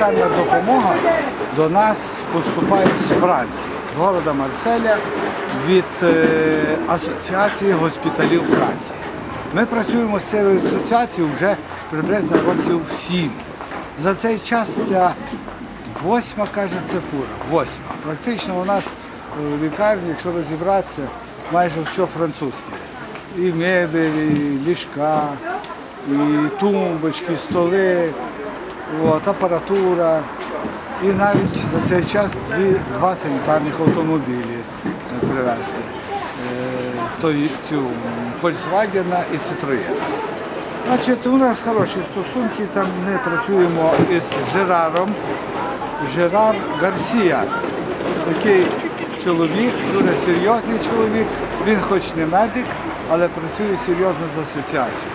гуманітарна допомога до нас поступає з Франції, з города Марселя від е, Асоціації госпіталів Франції. Ми працюємо з цією асоціацією вже приблизно років сім. За цей час ця восьма, каже, це фура. Восьма. Практично у нас е, в лікарні, якщо розібратися, майже все французьке. І мебель, і ліжка, і тумбочки, столи, от, апаратура. І навіть за цей час дві, два санітарних автомобілі привезли. Е, той- цю Volkswagen і Citroën. Значить, у нас хороші стосунки, там ми працюємо із Жераром. Жерар Гарсія. Такий чоловік, дуже серйозний чоловік. Він хоч не медик, але працює серйозно з асоціацією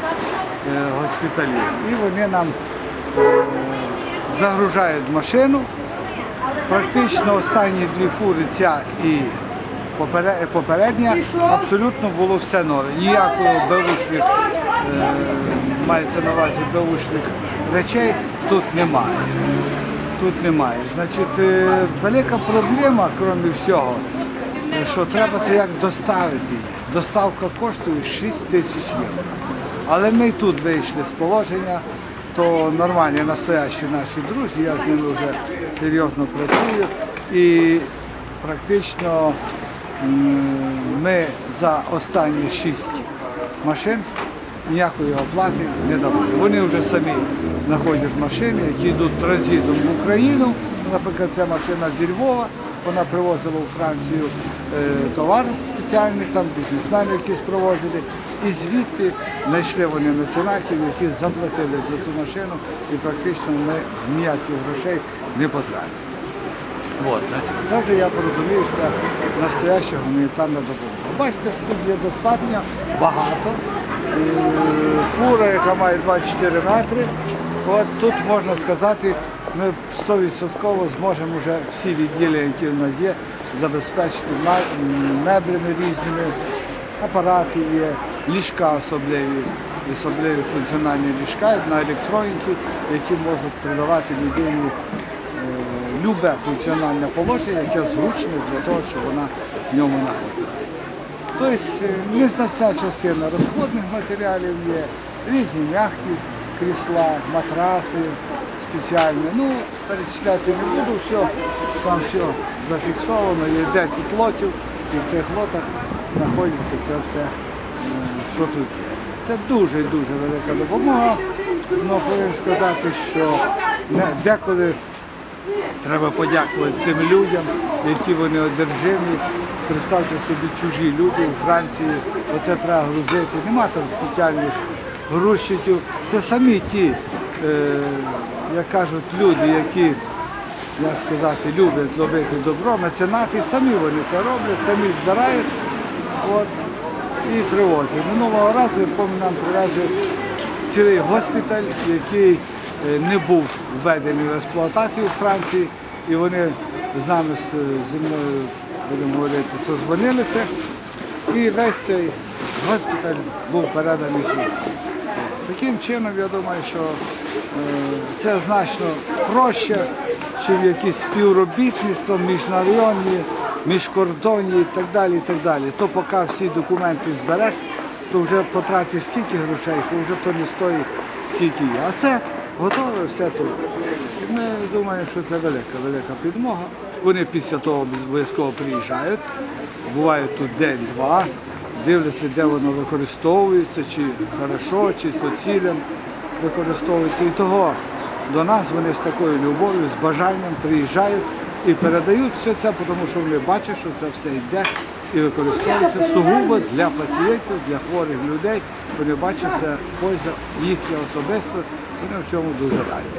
е, госпіталів. І вони нам е, загружають машину. Практично останні дві фури, ця і попередня, абсолютно було все нове. Ніякого беушних, е, мається на увазі беушних речей тут немає. Тут немає. Значить, е, велика проблема, крім всього, що треба це як доставити. Доставка коштує 6 тисяч євро. Але ми тут вийшли з положення, то нормальні, настоящі наші друзі, я з ними вже серйозно працюю. І практично ми за останні шість машин ніякої оплати не давали. Вони вже самі знаходять машини, які йдуть транзитом в Україну. Наприклад, ця машина зі Львова, вона привозила у Францію е, товар спеціальний, там бізнесмени якісь провозили. І звідти знайшли вони національців, які заплатили за цю машину і практично ми ніяких грошей не потратили. От, я порозумію, що настояща гуманітарна допомога. Бачите, що тут є достатньо багато. Е, Фура, яка має 24 метри. От тут можна сказати, ми 100% зможемо вже всі відділення, які в нас є, забезпечити меблями різними, апарати є, ліжка особливі, особливі функціональні ліжка на електроніці, які можуть продавати людині е, любе функціональне положення, яке зручне для того, щоб вона в ньому знаходилася. Тобто е, незначна частина розходних матеріалів є, різні м'які крісла, матраси спеціальні. Ну, перечисляти не буду, все, там все зафіксовано, є 10 лотів, і в цих лотах знаходиться це все, е, що тут є. Це дуже-дуже велика допомога. Ну, повинен сказати, що деколи Треба подякувати цим людям, які вони одержимі. Представте собі чужі люди у Франції, оце треба грузити. Нема там спеціальних грузчиків. Це самі ті, е, як кажуть, люди, які, як сказати, люблять робити добро, меценати, самі вони це роблять, самі збирають от, і привозять. Минулого разу, я пам'ятаю, привезли цілий госпіталь, який е, не був введений в експлуатацію в Франції, і вони з нами зі мною, будемо говорити, созвонилися, і весь цей госпіталь був переданий сюди. Таким чином, я думаю, що е, це значно проще, чим якісь співробітництво міжнародні, міжкордонні і так далі. і так далі. То поки всі документи збереш, то вже потратиш стільки грошей, що вже то не стоїть стільки. А це готове все тут. Ми думаємо, що це велика, велика підмога. Вони після того обов'язково приїжджають, бувають тут день-два, дивляться, де воно використовується, чи хорошо, чи по цілям використовується. І того до нас вони з такою любов'ю, з бажанням приїжджають і передають все це, тому що вони бачать, що це все йде і використовується сугубо для пацієнтів, для хворих людей. Вони бачать, це польза їхня особисто, вони в цьому дуже раді.